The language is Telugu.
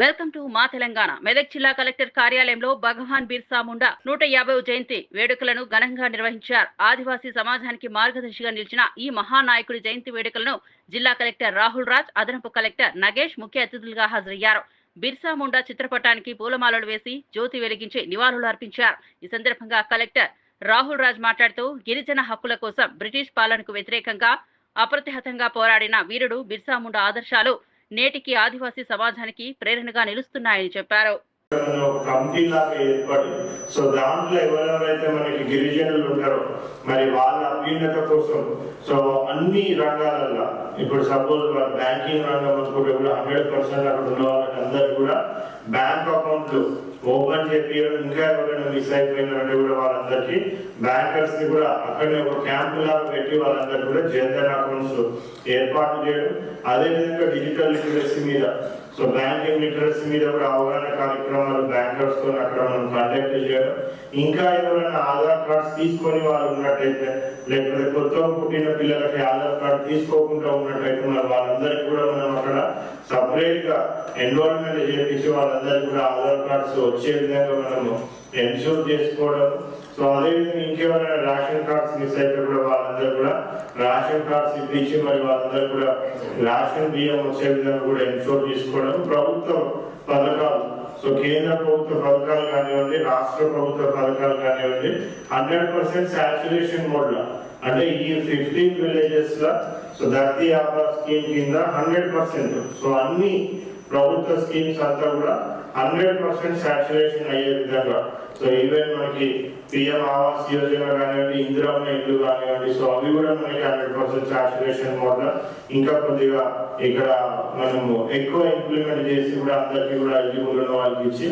వెల్కమ్ టు మా తెలంగాణ. మెదక్ జిల్లా కలెక్టర్ కార్యాలయంలో భగవాన్ బిర్సా ముండా నూట యాభై జయంతి వేడుకలను ఘనంగా నిర్వహించారు. ఆదివాసీ సమాజానికి మార్గదర్శిగా నిలిచిన ఈ మహానాయకుడి జయంతి వేడుకలను జిల్లా కలెక్టర్ రాహుల్ రాజ్ అదనపు కలెక్టర్ నగేష్ ముఖ్య అతిథులుగా హాజరయ్యారు. బిర్సా ముండా చిత్రపటానికి పూలమాలలు వేసి జ్యోతి వెలిగించి నివాళులు అర్పించారు. ఈ సందర్భంగా కలెక్టర్ రాహుల్ రాజ్ మాట్లాడుతూ గిరిజన హక్కుల కోసం బ్రిటిష్ పాలనకు వ్యతిరేకంగా అప్రతిహతంగా పోరాడిన వీరుడు బిర్సా ముండా ఆదర్శాలు నేటికి ఆదివాసీ సమాజానికి ప్రేరణగా నిలుస్తున్నాయని చెప్పారు. ఒక కమిటీ లాగా ఏర్పడి సో దాంట్లో ఎవరెవరైతే మనకి గిరిజనులు ఉంటారో మరి వాళ్ళ అభ్యున్నత కోసం సో అన్ని రంగాలలో ఇప్పుడు సపోజ్ బ్యాంకింగ్ రంగం అనుకుంటే కూడా హండ్రెడ్ పర్సెంట్ అక్కడ ఉన్న వాళ్ళకి అందరు కూడా బ్యాంక్ అకౌంట్లు ఓపెన్ చేపించడం ఇంకా ఎవరైనా మిస్ అయిపోయిందంటే కూడా వాళ్ళందరికీ బ్యాంకర్స్ని కూడా అక్కడనే ఒక క్యాంప్ లాగా పెట్టి వాళ్ళందరికీ కూడా జనరల్ అకౌంట్స్ ఏర్పాటు చేయడం అదేవిధంగా డిజిటల్ లిటరసీ మీద సో బ్యాంకింగ్ లిటరసీ మీద కూడా అవగాహన మనం బ్యాంకర్స్తో అక్కడ మనం కాంటాక్ట్ చేయడం ఇంకా ఎవరైనా ఆధార్ కార్డ్స్ తీసుకొని వాళ్ళు ఉన్నట్టయితే లేకపోతే కొత్తగా పుట్టిన పిల్లలకి ఆధార్ కార్డు తీసుకోకుండా ఉన్నట్టయితే మరి వాళ్ళందరికీ కూడా మనం అక్కడ సపరేట్గా ఎన్రోల్మెంట్ చేపించి వాళ్ళందరికీ కూడా ఆధార్ కార్డ్స్ వచ్చే విధంగా మనము ఎన్షూర్ చేసుకోవడం సో అదేవిధంగా ఇంకేమైనా రేషన్ కార్డ్స్ మిస్ అయితే కూడా వాళ్ళందరూ కూడా రేషన్ కార్డ్స్ ఇప్పించి మరి వాళ్ళందరూ కూడా రేషన్ బియ్యం వచ్చే విధంగా కూడా ఎన్షూర్ చేసుకోవడం ప్రభుత్వం పథకాలు సో కేంద్ర ప్రభుత్వ పథకాలు కానివ్వండి రాష్ట్ర ప్రభుత్వ పథకాలు కానివ్వండి హండ్రెడ్ పర్సెంట్ సాచురేషన్ మోడ్లో. అంటే ఈ ఫిఫ్టీన్ విలేజెస్లో సో ధర్తి ఆపా స్కీమ్ కింద హండ్రెడ్ పర్సెంట్ సో అన్ని ప్రభుత్వ స్కీమ్స్ అంతా కూడా హండ్రెడ్ పర్సెంట్ సాచురేషన్ అయ్యే విధంగా. సో ఈవెన్ మనకి పిఎం ఆవాస్ యోజన కానివ్వండి ఇందిరమ్మ ఇల్లు కానివ్వండి సో అవి కూడా మనకి హండ్రెడ్ పర్సెంట్ సాచురేషన్ మోడల్ ఇంకా కొద్దిగా ఇక్కడ మనము ఎక్కువ ఇంప్లిమెంట్ చేసి కూడా అందరికీ కూడా ఎలిజిబుల్ ఉన్న వాళ్ళకి ఇచ్చి